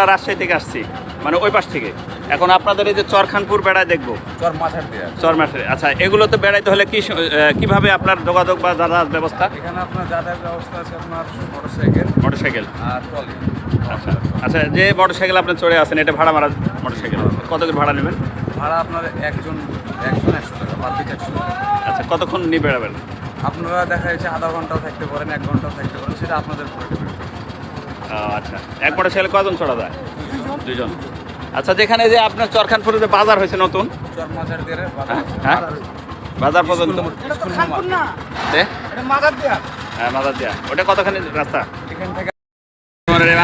আমরা রাজশাহী থেকে আসছি মানে ওই পাশ থেকে। এখন আপনাদের এই যে চরখানপুর বেড়ায় দেখব। চর মাথার দেয়া চর মাঠে আচ্ছা এগুলো তো বেড়াইতে হলে কি কীভাবে আপনার যোগাযোগ বা যাতায়াত ব্যবস্থা? এখানে আপনার যাতায়াত ব্যবস্থা আছে আপনার মোটরসাইকেল। মোটরসাইকেল। আর ট্রলি। আচ্ছা আচ্ছা যে মোটরসাইকেল আপনি চড়ে আছেন এটা ভাড়া মারা মোটরসাইকেল। কত করে ভাড়া নেবেন? ভাড়া আপনার একজন একজন একশো টাকা পার একশো টাকা। আচ্ছা কতক্ষণ নিয়ে বেড়াবেন? আপনারা দেখা যাচ্ছে আধা ঘন্টাও থাকতে পারেন এক ঘন্টাও থাকতে পারেন সেটা আপনাদের উপরে আচ্ছা। এক মোটরসাইকেল কজন চড়া যায় দুজন আচ্ছা যেখানে যে আপনার চরখানপুরে যে বাজার হয়েছে নতুন? হ্যাঁ হ্যাঁ? বাজার পর্যন্ত? হ্যাঁ মাজার দিয়া ওটা কতখানি রাস্তা?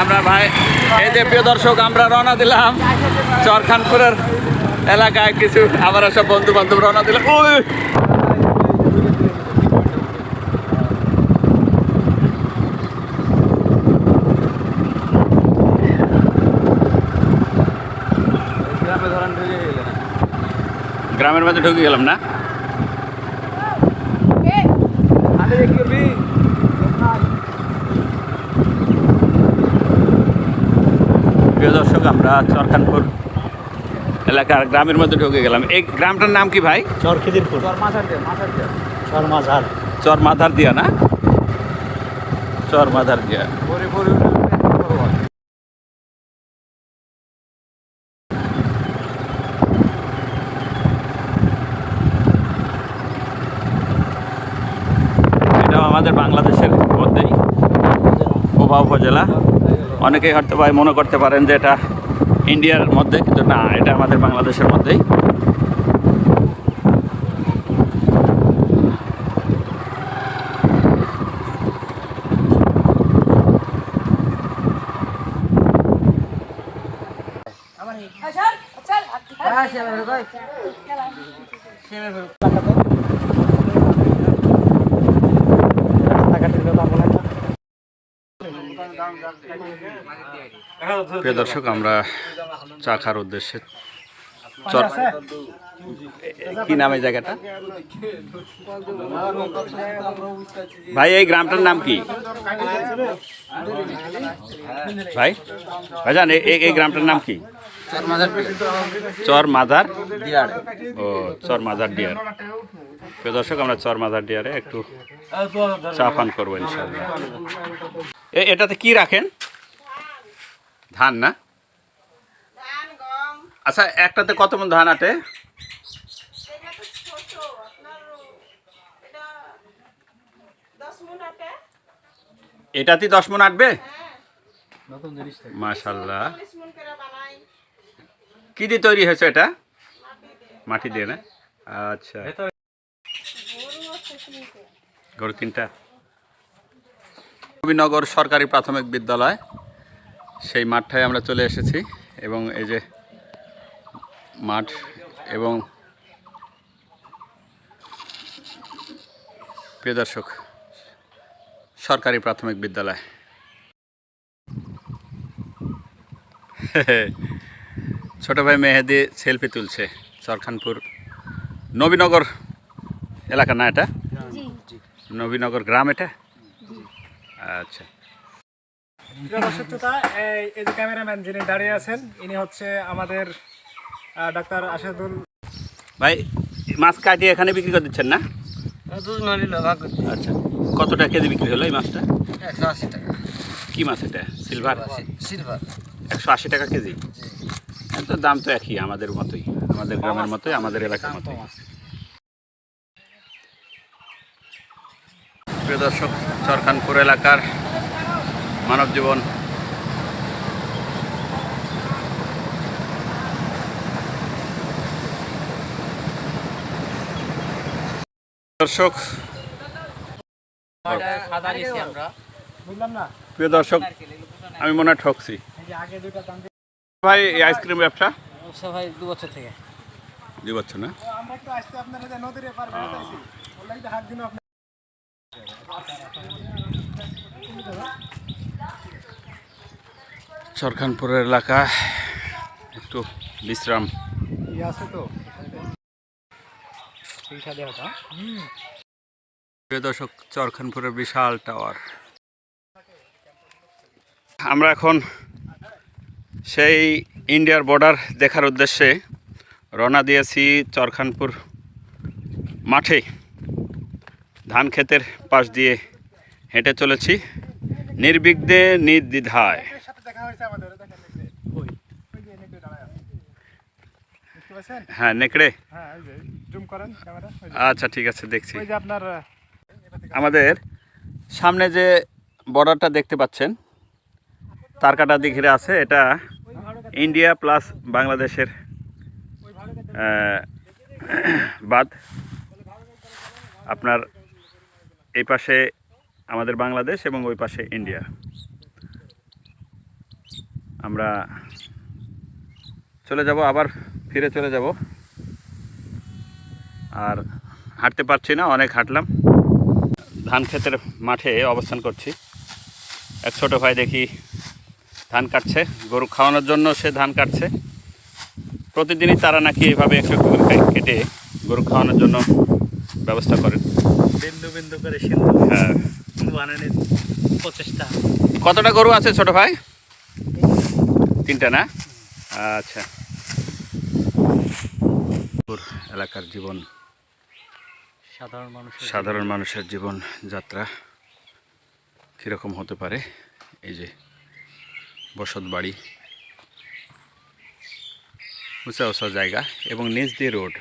আমরা ভাই এই যে প্রিয় দর্শক আমরা রওনা দিলাম চরখানপুরের এলাকায়। কিছু আমরা সব বন্ধু বান্ধব রওনা দিলাম। গ্রামে ধরেন ঢুকে গেলেন। গ্রামের মধ্যে ঢুকে গেলাম না? প্রিয় দর্শক আমরা চরখানপুর এলাকার গ্রামের মধ্যে ঢুকে গেলাম। এই গ্রামটার নাম কি ভাই? চর খিদিরপুর চর মাথার দিয়ে মাথার দিয়ে চর মাঝার চর মাধার দিয়া না? চর মাধার দিয়া আমাদের বাংলাদেশের মধ্যেই কোভা উপজেলা অনেকেই হয়তো ভাই মনে করতে পারেন যে এটা ইন্ডিয়ার মধ্যে কিন্তু না এটা আমাদের বাংলাদেশের মধ্যেই আচ্ছা রাস্তাঘাটের প্রিয় দর্শক, আমরা চা খাওয়ার উদ্দেশ্যে কি নাম এই জায়গাটা? ভাই, এই গ্রামটার নাম কি? ভাই ভাই জান এই গ্রামটার নাম কি? চর মাজার দিয়াড় ও চর মাজার ডিয়ার প্রিয় দর্শক আমরা চর মাজার ডিয়ারে একটু চা পান করব ইনশাল্লাহ এ- এটাতে কি রাখেন? ধান না? আচ্ছা একটাতে কত মন ধান আটে? এটা তো ছোট আপনার এটা দশ মন আটে এটাতে দশ মন আটবে হ্যাঁ মাশাল্লাহ চল্লিশ মন করে বানাই কি দিয়ে তৈরি হয়েছে এটা? মাটি দিয়ে না? আচ্ছা। গরু তিনটা। নবীনগর সরকারি প্রাথমিক বিদ্যালয় সেই মাঠটায় আমরা চলে এসেছি এবং এই যে মাঠ এবং প্রিয় দর্শক সরকারি প্রাথমিক বিদ্যালয়। ছোট ভাই মেহেদি সেলফি তুলছে সরখানপুর। নবীনগর এলাকা না এটা? নবীনগর গ্রাম এটা? আচ্ছা। এই এই যে ক্যামেরাম্যান যিনি দাঁড়িয়ে আছেন ইনি হচ্ছে আমাদের ডাক্তার আসাদুল ভাই মাছ কাটিয়ে এখানে বিক্রি করে দিচ্ছেন না? নলিল আচ্ছা। কত টাকা কেজি বিক্রি হলো এই মাছটা? একশো আশি টাকা। কি মাছ এটা? সিলভার? সিলভার। একশো আশি টাকা কেজি? হ্যাঁ, তো দাম তো একই আমাদের মতোই আমাদের গ্রামের মতোই আমাদের এলাকার মতোই। প্রিয় দর্শক চরখানপুর এলাকার মানব জীবন দর্শক প্রিয় দর্শক আমি মনে হয় ঠকছি। ভাই এই আইসক্রিম ব্যবসা? ভাই দু বছর থেকে। জি বলছো না? সরখানপুরের এলাকা একটু বিশ্রাম। দর্শক চরখানপুরের বিশাল টাওয়ার। আমরা এখন সেই ইন্ডিয়ার বর্ডার দেখার উদ্দেশ্যে রওনা দিয়েছি চরখানপুর মাঠে। ধান ক্ষেতের পাশ দিয়ে হেঁটে চলেছি। নির্বিঘ্নে নির্দ্বিধায়? হ্যাঁ নেকড়ে। আচ্ছা ঠিক আছে দেখছি। আমাদের সামনে যে বর্ডারটা দেখতে পাচ্ছেন তার কাটা দিঘিরে আছে, এটা ইন্ডিয়া প্লাস বাংলাদেশের বাদ আপনার এই পাশে আমাদের বাংলাদেশ এবং ওই পাশে ইন্ডিয়া। আমরা চলে যাব, আবার ফিরে চলে যাব। আর হাঁটতে পারছি না, অনেক হাঁটলাম। ধান ক্ষেতের মাঠে অবস্থান করছি। এক ছোটো ভাই দেখি ধান কাটছে গরু খাওয়ানোর জন্য সে ধান কাটছে। প্রতিদিনই তারা নাকি এইভাবে একটু একটু করে কেটে গরু খাওয়ানোর জন্য ব্যবস্থা করেন বিন্দু বিন্দু করে হ্যাঁ। বানানোর প্রচেষ্টা। কতটা গরু আছে ছোট ভাই? তিনটা না? আচ্ছা। এলাকার জীবন। সাধারণ মানুষ সাধারণ মানুষের জীবন যাত্রা কীরকম হতে পারে? এই যে বসত বাড়ি। উঁচা উঁচা জায়গা এবং নিচ দিয়ে রোড।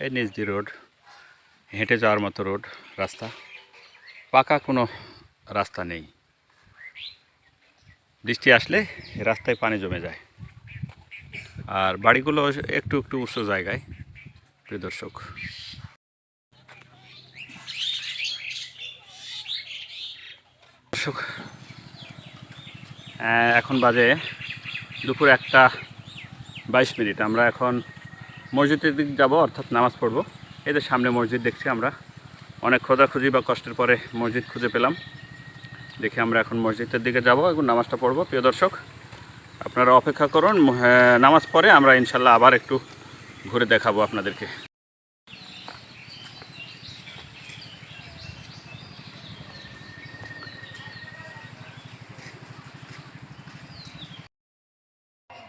এই নিচ দিয়ে রোড, হেঁটে যাওয়ার মতো রোড, রাস্তা। পাকা কোনো রাস্তা নেই। বৃষ্টি আসলে রাস্তায় পানি জমে যায়। আর বাড়িগুলো একটু একটু উঁচু জায়গায়, প্রিয় দর্শক। দর্শক এখন বাজে দুপুর একটা বাইশ মিনিট। আমরা এখন মসজিদের দিক যাব, অর্থাৎ নামাজ পড়ব। যে সামনে মসজিদ দেখছি আমরা। অনেক খোঁজাখুঁজি বা কষ্টের পরে মসজিদ খুঁজে পেলাম। দেখে আমরা এখন মসজিদের দিকে যাব এবং নামাজটা পড়ব। প্রিয় দর্শক, আপনারা অপেক্ষা করুন নামাজ পড়ে আমরা ইনশাল্লাহ আবার একটু ঘুরে দেখাবো আপনাদেরকে।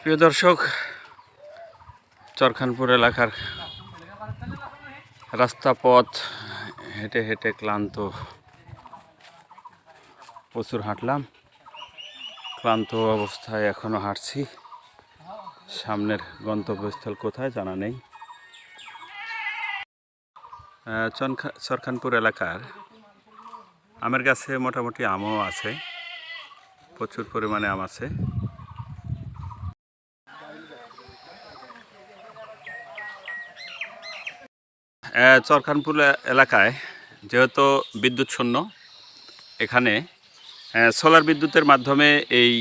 প্রিয় দর্শক, চরখানপুর এলাকার রাস্তা পথ হেঁটে হেঁটে ক্লান্ত। প্রচুর হাঁটলাম, ক্লান্ত অবস্থায় এখনও হাঁটছি। সামনের গন্তব্যস্থল কোথায় জানা নেই। চরখানপুর এলাকার আমের গাছে মোটামুটি আমও আছে, প্রচুর পরিমাণে আম আছে। চরখানপুর এলাকায় যেহেতু বিদ্যুৎ শূন্য এখানে সোলার বিদ্যুতের মাধ্যমে এই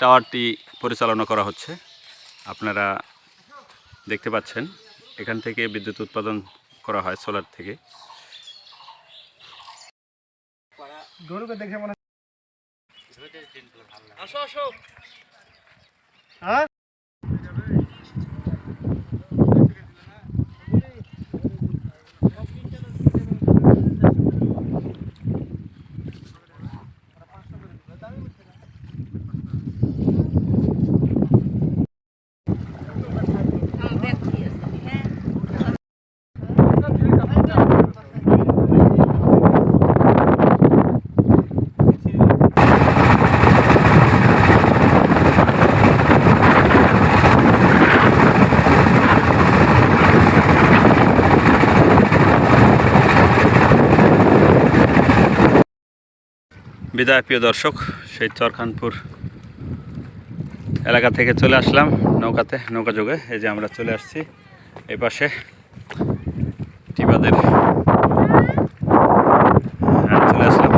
টাওয়ারটি পরিচালনা করা হচ্ছে। আপনারা দেখতে পাচ্ছেন এখান থেকে বিদ্যুৎ উৎপাদন করা হয় সোলার থেকে। গরুকে দেখে মনে আসো আসো। হ্যাঁ? বিদায় প্রিয় দর্শক সেই চরখানপুর এলাকা থেকে চলে আসলাম নৌকাতে নৌকা যোগে। এই যে আমরা চলে আসছি এই পাশে টিবাদের হ্যাঁ, চলে আসলাম।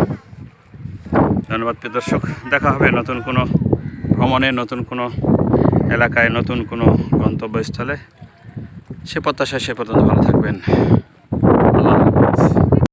ধন্যবাদ প্রিয় দর্শক। দেখা হবে নতুন কোনো ভ্রমণে নতুন কোনো এলাকায় নতুন কোনো গন্তব্যস্থলে। সে প্রত্যাশায় সে পর্যন্ত ভালো থাকবেন।